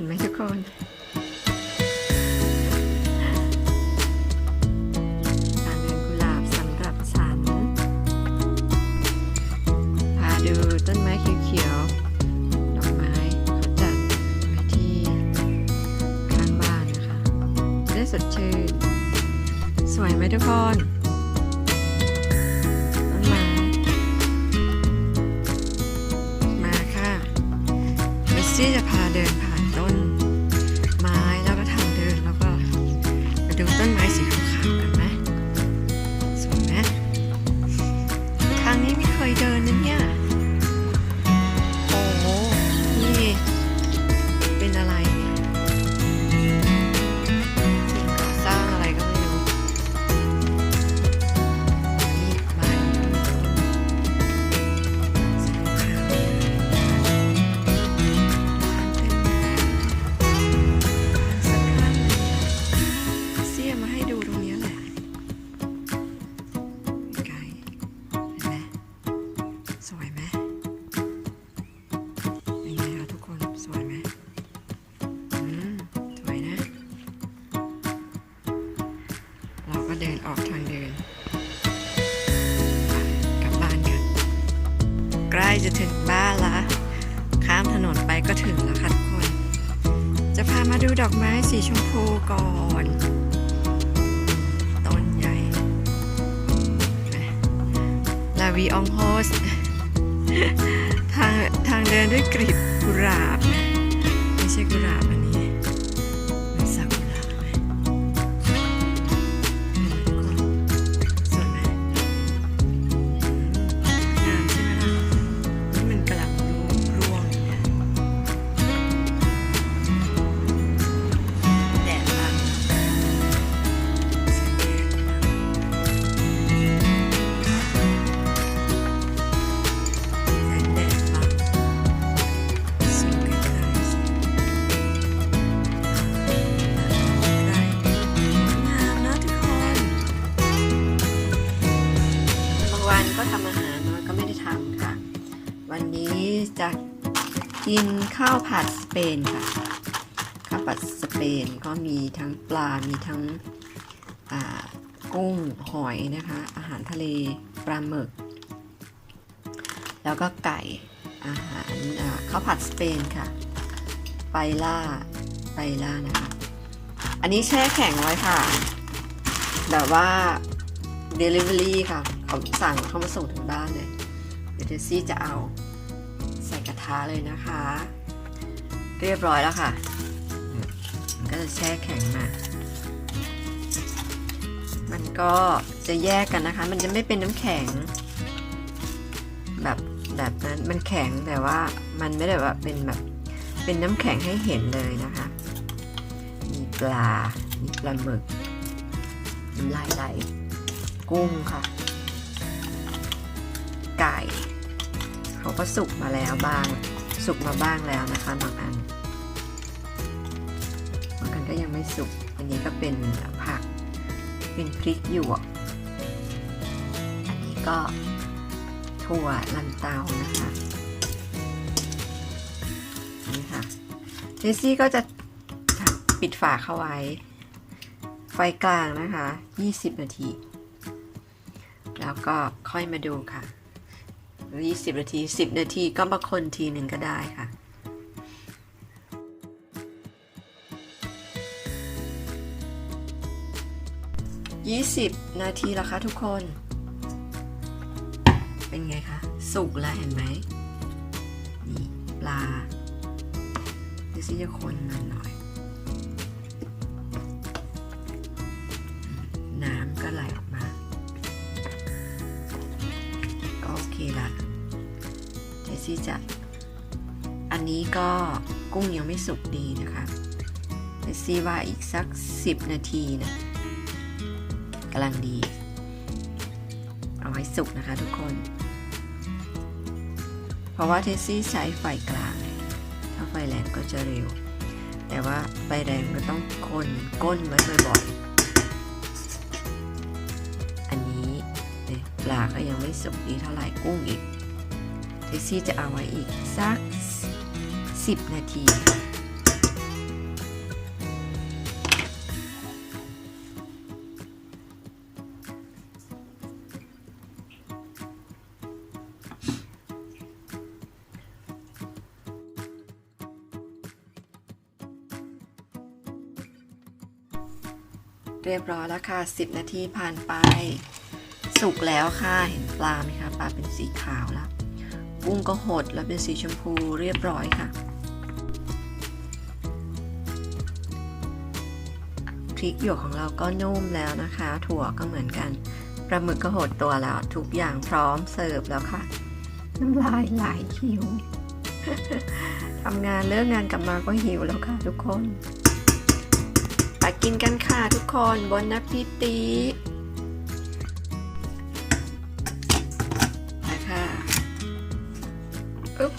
็นไหมทุกคนการเดินกุหลาบสำหรับฉัน พาดูต้นไม้เขียวๆ ดอกไม้เขาจัดไว้ที่ข้างบ้านนะคะได้สดชื่น สวยไหมทุกคนที่จะพาเดินผ่าน มาดูต้น เดินออกทางเดิน กลับบ้านกัน ใกล้จะถึงบ้านละข้ามถนนไปก็ถึงแล้วค่ะทุกคน จะพามาดูดอกไม้สีชมพูก่อนต้นใหญ่ลาวีอองโฮสทางทางเดินด้วยกลีบกุหลาบ ไม่ใช่กุหลาบ จะกินข้าวผัดสเปนค่ะ ข้าวผัดสเปนก็มีทั้งปลา มีทั้งกุ้ง หอยนะคะ อาหารทะเล ปลาหมึก แล้วก็ไก่ อาหารข้าวผัดสเปนค่ะ ไปล่า ไปล่านะคะ อันนี้แช่แข็งไว้ค่ะ แบบว่า Delivery ค่ะ เขาสั่งเข้ามาส่งถึงบ้านเลย เดี๋ยวเดซี่จะเอา ใส่กระทะเลยนะคะ เรียบร้อยแล้วค่ะมันก็จะแช่แข็งมามันก็จะแยกกันนะคะ มันจะไม่เป็นน้ำแข็ง แบบแบบนั้นมันแข็งแต่ว่ามันไม่ได้แบบเป็นแบบเป็นน้ำแข็งให้เห็นเลยนะคะ มีปลา มีปลาหมึกน้ำลายไหลกุ้งค่ะ ไก่ เขาก็สุกมาแล้วบ้าง สุกมาบ้างแล้วนะคะบางอันบางอันก็ยังไม่สุก อันนี้ก็เป็นผัก เป็นพริกหยวก อันนี้ก็ถั่วลันเตานะคะ นี่ค่ะ เจสซี่ก็จะปิดฝาเข้าไว้ ไฟกลางนะคะ 20 นาที แล้วก็ค่อยมาดูค่ะ 20 นาที 10 นาทีก็มาคนทีหนึ่งก็ได้ค่ะ 20 นาทีแล้วคะทุกคน เป็นไงคะ สุกแล้วเห็นไหมนี่ปลาเดี๋ยวซิจะคนมันหน่อย ละเจสซี่จะอันนี้ก็กุ้งยังไม่สุกดีนะคะเจสซี่ว่าอีกสัก 10 นาทีนะกำลังดี เอาไว้สุกนะคะทุกคน เพราะว่าเทสซี่ใช้ไฟกลาง ถ้าไฟแรงก็จะเร็ว แต่ว่าไฟแรงก็ต้องคนก้นไว้บ่อยๆ ปลาก็ยังไม่สุกดีเท่าไหร่กุ้งอีกเท็ซี่จะเอาไว้อีกสัก 10 นาทีเรียบร้อยแล้วค่ะ 10 นาทีผ่านไป สุกแล้วค่ะ เห็นปลาไหมคะปลาเป็นสีขาวแล้วกุ้งก็หดแล้วเป็นสีชมพูเรียบร้อยค่ะพริกหยวกของเราก็นุ่มแล้วนะคะ ถั่วก็เหมือนกันปลาหมึกก็หดตัวแล้ว ทุกอย่างพร้อมเสิร์ฟแล้วค่ะน้ำลายไหลหิวทำงานเลิกงานกลับมาก็หิวแล้วค่ะทุกคนไปกินกันค่ะทุกคนบนนับพิตี อึ๊